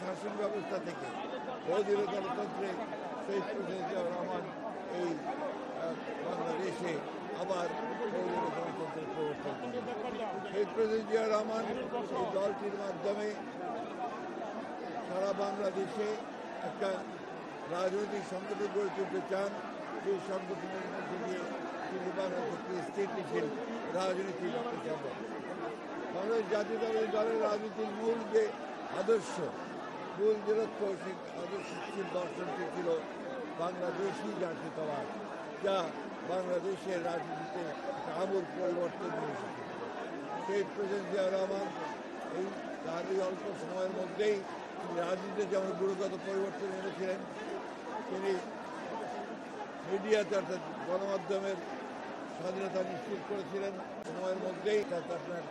শাসন ব্যবস্থা থেকে বহুদলীয় গণতন্ত্রে শহীদ প্রেসিডেন্ট রহমান এই বাংলাদেশে আবার গণতন্ত্রের প্রবর্তন করেন। প্রেসিডেন্ট রহমান এই দলটির মাধ্যমে সারা বাংলাদেশে একটা রাজনৈতিক সংগঠন গড়ে তুলতে চান। সেই সংগঠনের মধ্যে দিয়ে তিনি বাংলাদেশকে স্থিতিশীল রাজনীতি করতে চান। বাংলাদেশ জাতীয়তাবাদী দলের রাজনীতির মূল যে আদর্শ মূল সেই আদর্শশীল দর্শনটি ছিল বাংলাদেশি জাতীয়তাবাদ যা বাংলাদেশের রাজনীতিতে আমূল পরিবর্তন এসেছে সেই প্রেসিডেন্ট জিয়াউর রহমান, এই তার এই অল্প সময়ের মধ্যেই তিনি রাজনীতিতে যেমন গুরুগত পরিবর্তন এনেছিলেন, তিনি মিডিয়াতে অর্থাৎ গণমাধ্যমের স্বাধীনতা নিশ্চিত করেছিলেন। সময়ের মধ্যেই তাতে আপনার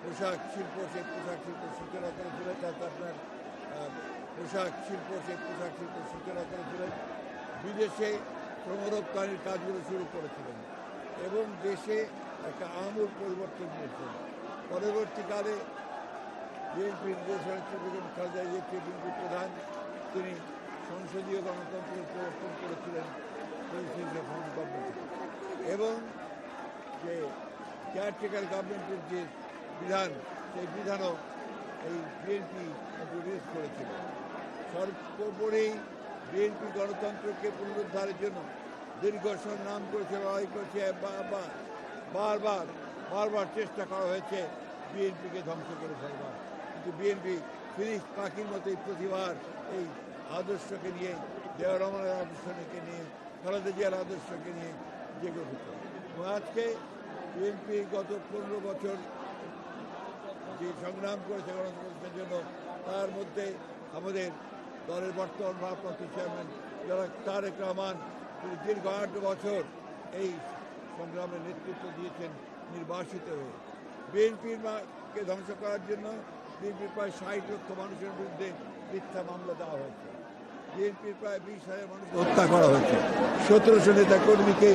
পোশাক শিল্প, সেই পোশাক শিল্প সূচনা করেছিলেন তাতে আপনার আহ, পোশাক শিল্প সেই পোশাক শিল্প সূচনা করেছিলেন। বিদেশে শ্রমরপ্তানির কাজগুলো শুরু করেছিলেন এবং দেশে একটা আমূল পরিবর্তন নিয়েছেন পরবর্তীকালে বিএনপির বেগম খালেদা জিয়া বিএনপির প্রধান, তিনি সংসদীয় গণতন্ত্রের প্রবর্তন করেছিলেন এবং যে কেয়ারটেকার গভর্নমেন্টের যে বিধান, সেই বিধানও এই বিএনপি ইন্ট্রোডিউস করেছিল। সর্বোপরি বিএনপি গণতন্ত্রকে পুনরুদ্ধারের জন্য দীর্ঘ সংগ্রাম করেছে, লড়াই করেছে, বারবার বারবার বারবার চেষ্টা করা হয়েছে বিএনপিকে ধ্বংস করে ফেলবার। কিন্তু বিএনপি ফিরিস পাখির মতোই প্রতিবার এই আদর্শকে নিয়ে জিয়াউর রহমানের আদর্শকে নিয়ে, খালেদা জিয়ার আদর্শকে নিয়ে উঠেছে। এবং আজকে বিএনপি গত পনেরো বছর যে সংগ্রাম করেছে গণতন্ত্রের জন্য, তার মধ্যে আমাদের দলের বর্তমান ভারপ্রাপ্ত চেয়ারম্যান যারা তারেক রহমান দীর্ঘ আট বছর এই সংগ্রামের নেতৃত্ব দিয়েছেন নির্বাসিত হয়ে। বিএনপির কে ধ্বংস করার জন্য বিএনপির প্রায় ষাট লক্ষ মানুষের বিরুদ্ধে মিথ্যা মামলা দেওয়া হয়েছে। বিএনপির প্রায় বিশ হাজার মানুষ হত্যা করা হয়েছে। সতেরোশো নেতা কর্মীকে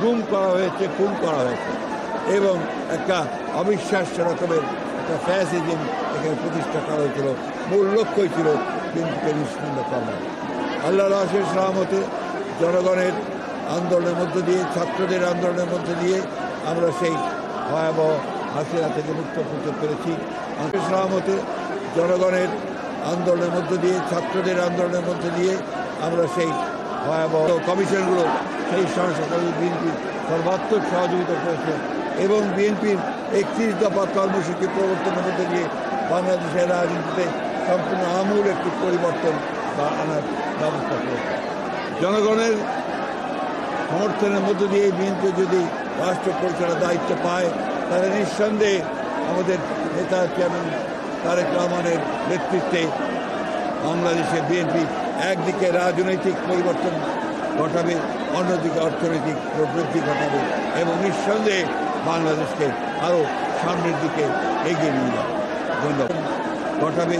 গুম করা হয়েছে, খুন করা হয়েছে। এবং একটা অবিশ্বাস্য রকমের একটা ফ্যাসিজম এখানে প্রতিষ্ঠা করা হয়েছিল মূল লক্ষ্যই ছিল বিএনপিকে নিষ্পন্ন করা আল্লাহর আশেষ রহমতে জনগণের আন্দোলনের মধ্য দিয়ে ছাত্রদের আন্দোলনের মধ্য দিয়ে আমরা সেই ভয়াবহ হাসিনা থেকে মুক্ত করতে পেরেছি আশেষ রহমতে জনগণের আন্দোলনের মধ্য দিয়ে ছাত্রদের আন্দোলনের মধ্য দিয়ে আমরা সেই ভয়াবহ কমিশনগুলো সেই সংস্কার বিএনপি সর্বাত্মক সহযোগিতা করেছে এবং বিএনপির একত্রিশ দফা কর্মসূচি প্রবর্তনের মধ্যে দিয়ে বাংলাদেশের রাজনীতিতে সম্পূর্ণ আমূল একটি পরিবর্তন বা আনার ব্যবস্থা করেছে। জনগণের সমর্থনের মধ্য দিয়ে বিএনপি যদি রাষ্ট্র পরিচালনার দায়িত্ব পায়, তাহলে নিঃসন্দেহে আমাদের নেতা চেয়ারম্যান তারেক রহমানের নেতৃত্বে বাংলাদেশে বিএনপি একদিকে রাজনৈতিক পরিবর্তন ঘটাবে, অন্যদিকে অর্থনৈতিক প্রবৃদ্ধি ঘটাবে এবং নিঃসন্দেহে বাংলাদেশকে আরও সামনের দিকে এগিয়ে নিয়ে যাবে। ধন্যবাদ। ঘটাবে